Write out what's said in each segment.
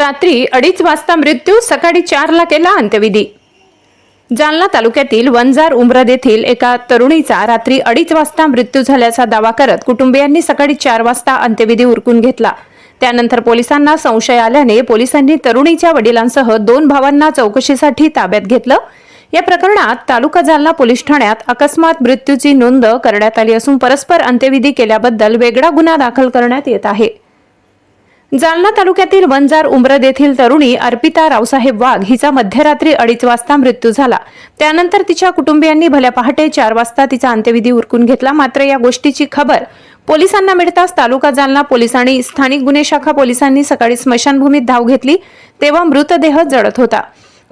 रात्री अडीच वाजता मृत्यू सकाळी चारला केला अंत्यविधी. जालना तालुक्यातील वंजार उमरद येथील एका तरुणीचा रात्री अडीच वाजता मृत्यू झाल्याचा दावा करत कुटुंबियांनी सकाळी चार वाजता अंत्यविधी उरकून घेतला. त्यानंतर पोलिसांना संशय आल्याने पोलिसांनी तरुणीच्या वडिलांसह दोन भावांना चौकशीसाठी ताब्यात घेतलं. या प्रकरणात तालुका जालना पोलीस ठाण्यात अकस्मात मृत्यूची नोंद करण्यात आली असून परस्पर अंत्यविधी केल्याबद्दल वेगळा गुन्हा दाखल करण्यात येत आहे. जालना तालुक्यातील वंजार उमरद येथील तरुणी अर्पिता रावसाहेब वाघ हिचा मध्यरात्री अडीच वाजता मृत्यू झाला. त्यानंतर तिच्या कुटुंबियांनी भल्या पहाटे चार वाजता तिचा अंत्यविधी उरकून घेतला. मात्र या गोष्टीची खबर पोलिसांना मिळताच तालुका जालना पोलीस आणि स्थानिक गुन्हे शाखा पोलिसांनी सकाळी स्मशानभूमीत धाव घेतली तेव्हा मृतदेह जळत होता.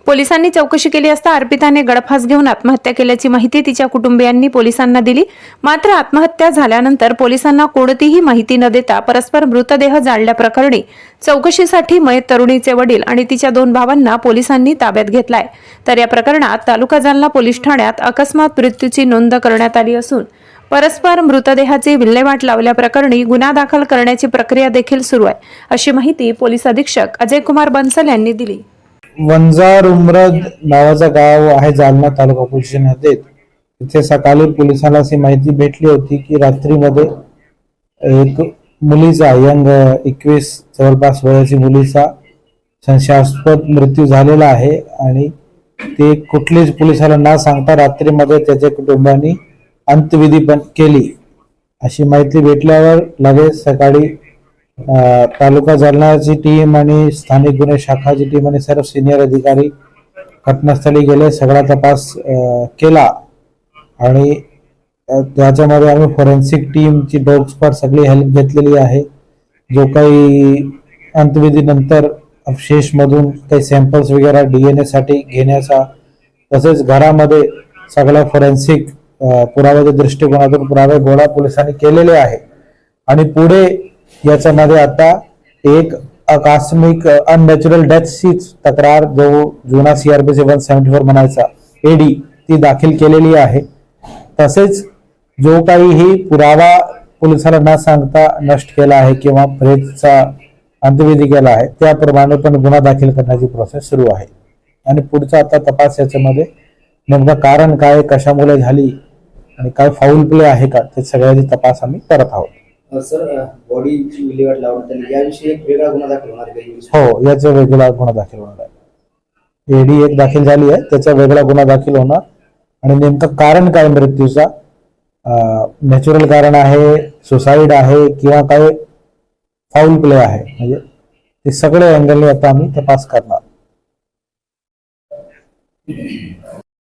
पोलिसांनी चौकशी केली असता अर्पिताने गळफास घेऊन आत्महत्या केल्याची माहिती तिच्या कुटुंबियांनी पोलिसांना दिली. मात्र आत्महत्या झाल्यानंतर पोलिसांना कोणतीही माहिती न देता परस्पर मृतदेह जाळल्याप्रकरणी चौकशीसाठी मयत तरुणीचे वडील आणि तिच्या दोन भावांना पोलिसांनी ताब्यात घेतलाय. तर या प्रकरणात तालुका जालना पोलीस ठाण्यात अकस्मात मृत्यूची नोंद करण्यात आली असून परस्पर मृतदेहाची विल्हेवाट लावल्याप्रकरणी गुन्हा दाखल करण्याची प्रक्रिया देखील सुरू आहे अशी माहिती पोलीस अधीक्षक अजय कुमार बन्सल यांनी दिली. वंजार उमरद नावाचा गाव आहे जालना तालुका पोलीस नदीत तिथे सकाळी पोलिसांना अशी माहिती भेटली होती की रात्रीमध्ये एक मुलीचा यंग एकवीस जवळपास वयाची मुलीचा संशयास्पद मृत्यू झालेला आहे आणि ते कुठलीच पोलिसाला न सांगता रात्रीमध्ये त्याच्या कुटुंबानी अंत्यविधी पण केली. अशी माहिती भेटल्यावर लगेच सकाळी तालुका जालनाची टीम आणि स्थानिक गुन्हे शाखाची टीम आणि सर्व सिनियर अधिकारी घटनास्थळी गेले. सगळा तपास केला. आणि त्याच्यामध्ये आम्ही फॉरेन्सिक टीमची डॉग सगळी हेल्प घेतलेली आहे. जो काही अंत्यविधीनंतर अवशेषमधून काही सॅम्पल्स वगैरे डी एन एसाठी घेण्याचा तसेच घरामध्ये सगळा फॉरेन्सिक पुराव्याच्या दृष्टिकोनातून पुरावे गोळा पोलिसांनी केलेले आहे. आणि पुढे याच्यामध्ये आता एक अकास्मिक अननॅचरल डेथची तक्रार जो जुना सीआरपीसी वन सेव्हन्टी फोर म्हणायचा एडी ती दाखल केलेली आहे. तसेच जो काहीही पुरावा पोलिसांना न सांगता नष्ट केला आहे किंवा प्रेतचा अंत्यविधी केला आहे त्याप्रमाणे पण गुन्हा दाखल करण्याची प्रोसेस सुरू आहे. आणि पुढचा आता तपास याच्यामध्ये नेमकं कारण काय कशामुळे झाली आणि काय फाऊल प्ले आहे का ते सगळ्याची तपास आम्ही करत आहोत. सर बॉडीची विल्हेवाट लावण्यात आली याविषयी एक वेगळा गुन्हा दाखल होणार आहे का हो याचा वेगळा गुन्हा दाखल होणार आहे. एडी एक दाखल झाली आहे त्याचा वेगळा गुन्हा दाखल होणार. आणि नेमकं कारण काय मृत्यूचा? नॅचरल कारण आहे सुसाईड आहे किंवा काय फाऊल प्ले आहे? म्हणजे ते सगळे अँगलने आता आम्ही तपास करणार.